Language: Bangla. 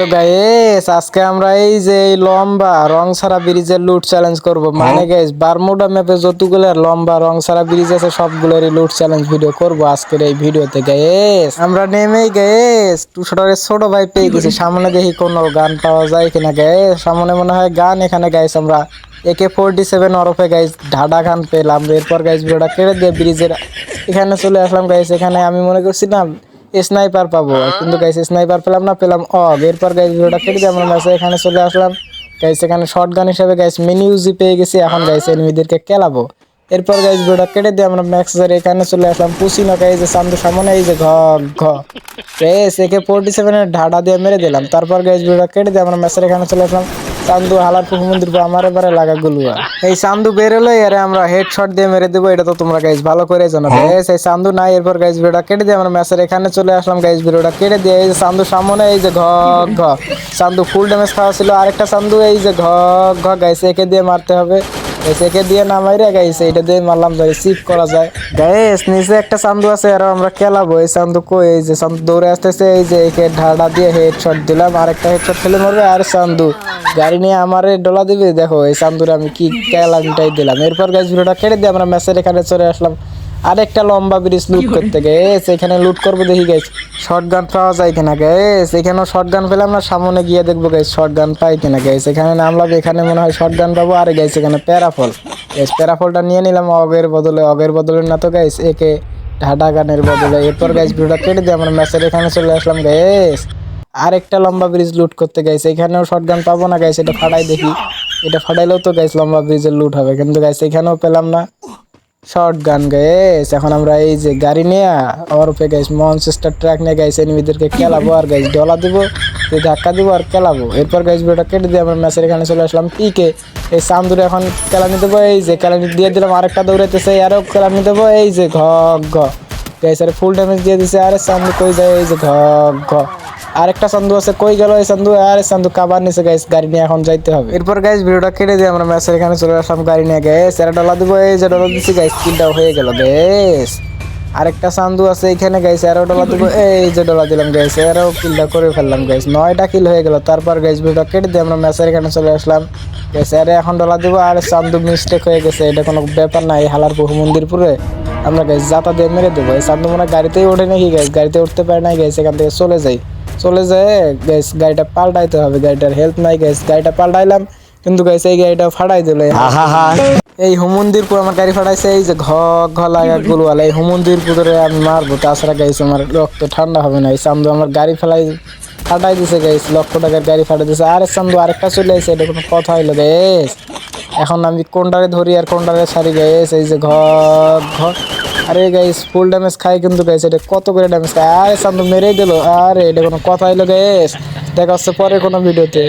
তো গাইস আজকে আমরা এই যে এই লম্বা রং ছাড়া ব্রিজের লুট চ্যালেঞ্জ করব। মানে গাইস বারমুডা ম্যাপে যতগুলো লম্বা রং ছাড়া ব্রিজ আছে সবগুলোরই লুট চ্যালেঞ্জ ভিডিও করব আজকের এই ভিডিওতে গাইস আমরা নেমেই গাইস টুশোটারে ছোট ভাই পেয়ে গেছি। সামনে দেখি কোনো গান পাওয়া যায় কিনা গাইস সামনে মনে হয় গান এখানে গাইস আমরা একে ফোরটি সেভেন ওরফে গাইস ঢাডা গান পেলাম। এরপর গাইস ভিডিওটা কেটে দিয়ে ব্রিজের এখানে চলে আসলাম গাইস এখানে আমি মনে করছিলাম স্নাইপার পাবো। কিন্তু গাইস স্নাইপার পেলাম না পেলাম অগ। এরপর গাইস ভিডিওটা কেটে দিয়ে আমরা ম্যাচে এখানে চলে আসলাম। গাইস এখানে শর্ট গান হিসেবে গাইস মিনি ইউজি পেয়ে গেছি। এখন গাইস এনিমিদেরকে কেলাবো এরপর গাইস ভিডিওটা কেটে দিয়ে আমরা ম্যাক্সের এখানে চলে আসলাম। পুসিনো গাইস যে সামনে সামনে এই যে ঘ ঘ। গাইস একে ফোরটি সেভেনের ঢাডা দিয়ে মেরে দিলাম। তারপর গাইস ভিডিওটা কেটে দিয়ে আমরা ম্যাচের এখানে চলে আসলাম। চান্দু হালার মন্দির আমার এবারে লাগা গুলুয়া। এই চান্দু বেরোলে এর আমরা হেড শট দিয়ে মেরে দেবো এটা তো তোমরা গাইস ভালো করে জানো। গাইস এই চান্দু নাই এরপর গাইস ভিডিওটা কেটে দিয়ে আমরা ম্যাচের এখানে চলে আসলাম। গাইস ভিডিওটা কেটে দিয়ে এই যে চান্দু সামনে এই যে ঘ ঘ। চান্দু ফুল ড্যামেজ খাওয়া ছিল। আরেকটা চান্দু এই যে ঘ ঘ গাইস একে দিয়ে মারতে হবে। একে দিয়ে না মাইরে গাইস এইটা দিয়ে মারলাম, ধরে সিপ করা যায়। গাইস, নিচে একটা চান্দু আছে আর আমরা খেলাবো। এই চান্দু কই? এই যে চান্দু দৌড়ে আসতেছে, এই যে একে ঢাড়া দিয়ে হেডশট দিলাম, আরেকটা হেড হেডশট খেলে মারবে, আর চান্দু। গাড়ি নিয়ে আমার ডলা দিবে, দেখো, এই চান্দুরে আমি কি ক্যালামিটাই দিলাম। এরপর গাইস ভিডিওটা কেটে দিয়ে আমরা ম্যাচের এখানে চলে আসলাম। আরেকটা লম্বা ব্রিজ লুট করতে গেছ এখানে লুট করব দেখি গাইস শর্ট গান পাওয়া যায় কিনা গেছ এখানেও শর্ট গান পেলাম না সামনে গিয়ে দেখব গাইস শর্ট গান পাই কিনা গেছ এখানে নামলাম এখানে মনে হয় শর্ট গান পাবো। আর গাইস এখানে প্যারাফল গাইস প্যারাফলটা নিয়ে নিলাম অগের বদলে। অগের বদলে না তো গাইস একে ঢাডা গানের বদলে। এরপর গাইস ভিডিওটা কেটে দিয়ে আমরা ম্যাচের এখানে চলে আসলাম গেছ আরেকটা লম্বা ব্রিজ লুট করতে গাইছে এখানেও শর্ট গান পাবো না গাইস এটা ফাটাই দেখি। এটা ফাটাইলেও তো গাইস লম্বা ব্রিজের লুট হবে। কিন্তু গাইস এখানেও পেলাম না। শর্ট গান গাইস এখন আমরা এই যে গাড়ি নিয়ে ওরফে গাইস মনচেস্টার ট্রাক নিয়ে গাইস এনিমিদেরকে খেলাবো আর গাইস ডলা দিব ধাক্কা দিব আর খেলাবো। এরপর গাইস ভিডিওটা কেটে দিয়ে আমরা ম্যাচের এখানে চলে আসলাম। পিকে এই সামদুরে এখন কেলানি দেবো এই যে কেলানি দিয়ে দিলাম, আরেকটা দৌড়াইতেছে আরও কেলানি দেবো এই যে ঘ ঘ। গাইস আরে ফুল ড্যামেজ দিয়ে দিছে, আরে সামদু কই যায়, এই যে ঘ ঘ। আরেকটা চান্দু আছে, কই গেল এই চান্দু? আরে চান্দু, কাবার নিচে গাইস গাড়ি নিয়ে এখন যাইতে হবে। এরপর গাইস ভিডিওটা কেটে দিয়ে আমরা ম্যাচের এখানে চলে আসলাম, গাড়ি নিয়ে গাইস এরা ডলা দিব, এই যে ডলা দিছি গাইস কিলটাও হয়ে গেল, বেশ। আরেকটা চান্দু আছে এখানে গাইস আরও ডলা দিব, এই যে ডলা দিলাম গাইস আরও কিলটা করে ফেললাম গাইস নয়টা কিল হয়ে গেল, তারপর গাইস ভিডিওটা কেটে দিয়ে আমরা ম্যাচের এখানে চলে আসলাম। গাইস আরে এখন ডলা দিব, আর চান্দু মিস্টেক হয়ে গেছে, এটা কোনো ব্যাপার নাই হালার বহু মন্দিরপুরে। আমরা গাইস যাতা দিয়ে মেরে দেবো, এই চান্দু মনে গাড়িতেই ওঠে নাকি গাইস গাড়িতে উঠতে পারে নাই গাইস এখান থেকে চলে যাই। চলে যায় গাইস গাড়িটা পাল্টাইতে হবে গাড়িটার হেল্প নাই গাইস গাড়িটা পাল্টাইলাম কিন্তু গাইস এই গাড়িটা ফাটাই দিল। এই হুমন্দিরপুর আমার গাড়ি ফাটাইছে এই যে ঘ ঘ লাগা গুলওয়ালা এই হুমন্দিরপুরে আমি মারবো তাছাড়া গাইস আমার রক্ত ঠান্ডা হবে না। এই চান্দু আমার গাড়ি ফেলাই ফাটাই দিছে গাইস লক্ষ টাকার গাড়ি ফাটাই দিছে। আরে চান্দু আরেকটা চলে আসছে এটা কোনো কথা হইল গাইস এখন আমি কোনটারে ধরি আর কোনটারে ছাড়ি গাইস এই যে ঘ ঘ আরে গাইস ফুল ড্যামেজ খাই কিন্তু গাইস এটা কত করে ড্যামেজ খায় আরে চান্দু মেরেই দিল। আরে, এটা কোনো কথা হইল গাইস দেখা হচ্ছে পরে কোনো ভিডিওতে